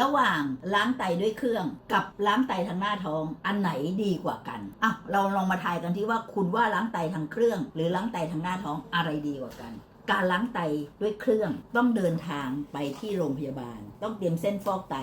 ระหว่างล้างไตด้วยเครื่อง กับล้างไตทางหน้าท้อง อันไหนดีกว่ากันอะเราลองมาทายกันที่ว่าคุณว่าล้างไตทางเครื่อง หรือล้างไตทางหน้าท้องอะไรดีกว่ากันการล้างไตด้วยเครื่องต้องเดินทางไปที่โรงพยาบาล ต้องเตรียมเส้นฟอกไต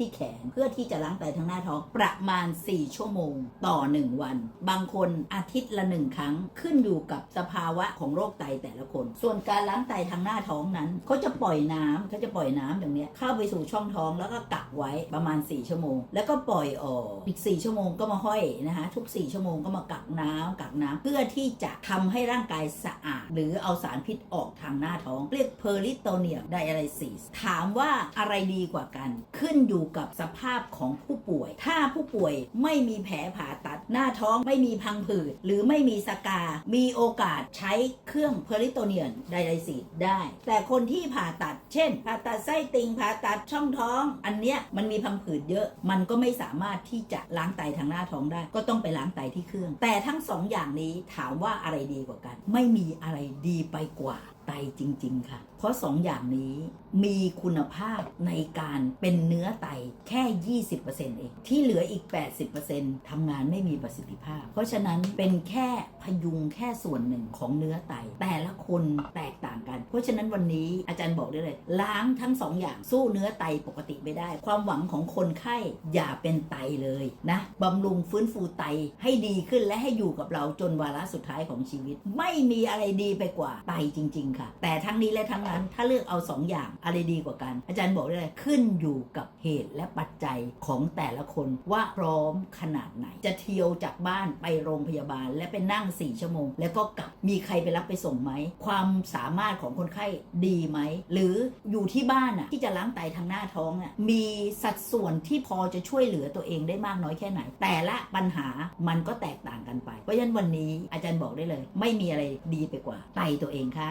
ที่แขนเพื่อที่จะล้างไตทางหน้าท้องประมาณ 4 ชั่วโมงต่อ 1 วัน บางคนอาทิตย์ละหนึ่งครั้งขึ้นอยู่กับสภาวะของโรคไตแต่ละคน ส่วนการล้างไตทางหน้าท้องนั้นเขาจะปล่อยน้ำเขาจะปล่อยน้ำอย่างเนี้ยเข้าไปสู่ช่องท้องแล้วก็กักไว้ประมาณ 4 ชั่วโมง แล้วก็ปล่อยออกอีก 4 ชั่วโมงก็มาห้อยนะคะทุก 4 ชั่วโมงก็มากักน้ำกักน้ำเพื่อที่จะทำให้ร่างกายสะอาด หรือเอาสารพิษออกทางหน้าท้อง เรียกเพอริโตเนียไดอะไรซีสถามว่าอะไรดีกว่ากันขึ้นอยู่กับสภาพของผู้ป่วย ถ้าผู้ป่วยไม่มีแผลผ่าตัดหน้าท้องไม่มีพังผืด หรือไม่มีสกา มีโอกาสใช้เครื่องเพอริโตเนียนไดไลซีสได้ แต่คนที่ผ่าตัด เช่น ผ่าตัดไส้ติ่งผ่าตัดช่องท้อง อันเนี้ยมันมีพังผืดเยอะ มันก็ไม่สามารถที่จะล้างไตทางหน้าท้องได้ ก็ต้องไปล้างไตที่เครื่อง แต่ทั้งสองอย่างนี้ถามว่าอะไรดีกว่ากัน ไม่มีอะไรดีไปกว่าไตจริง ๆ ค่ะ เพราะสองอย่างนี้มีคุณภาพในการเป็นเนื้อไตแค่ 20%เองที่เหลืออีก 80%ทำงานไม่มีประสิทธิภาพ เพราะฉะนั้นเป็นแค่พยุงแค่ส่วนหนึ่งของเนื้อไต แต่ละคนแตกต่างกัน เพราะฉะนั้นวันนี้อาจารย์บอกได้เลย ล้างทั้งสองอย่างสู้เนื้อไตปกติไม่ได้ ความหวังของคนไข้อย่าเป็นไตเลยนะบำรุงฟื้นฟูไตให้ดีขึ้นและให้อยู่กับเราจนวาระสุดท้ายของชีวิต ไม่มีอะไรดีไปกว่าไตจริงๆค่ะ แต่ทั้งนี้และทั้งนั้นถ้าเลือกเอาสองอย่างอะไรดีกว่ากัน อาจารย์บอกได้เลยขึ้นอยู่กับเหตุและปัจจัยของแต่ละคนว่าพร้อมขนาดไหน จะเที่ยวจากบ้านไปโรงพยาบาล และไปนั่ง 4 ชั่วโมง แล้วก็กลับมีใครไปรับไปส่งไหม ความสามารถของคนไข้ดีไหม หรืออยู่ที่บ้านอะที่จะล้างไตทางหน้าท้องอะมีสัดส่วนที่พอจะช่วยเหลือตัวเองได้มากน้อยแค่ไหน แต่ละปัญหามันก็แตกต่างกันไป เพราะฉะนั้นวันนี้อาจารย์บอกได้เลย ไม่มีอะไรดีไปกว่าไตตัวเองค่ะ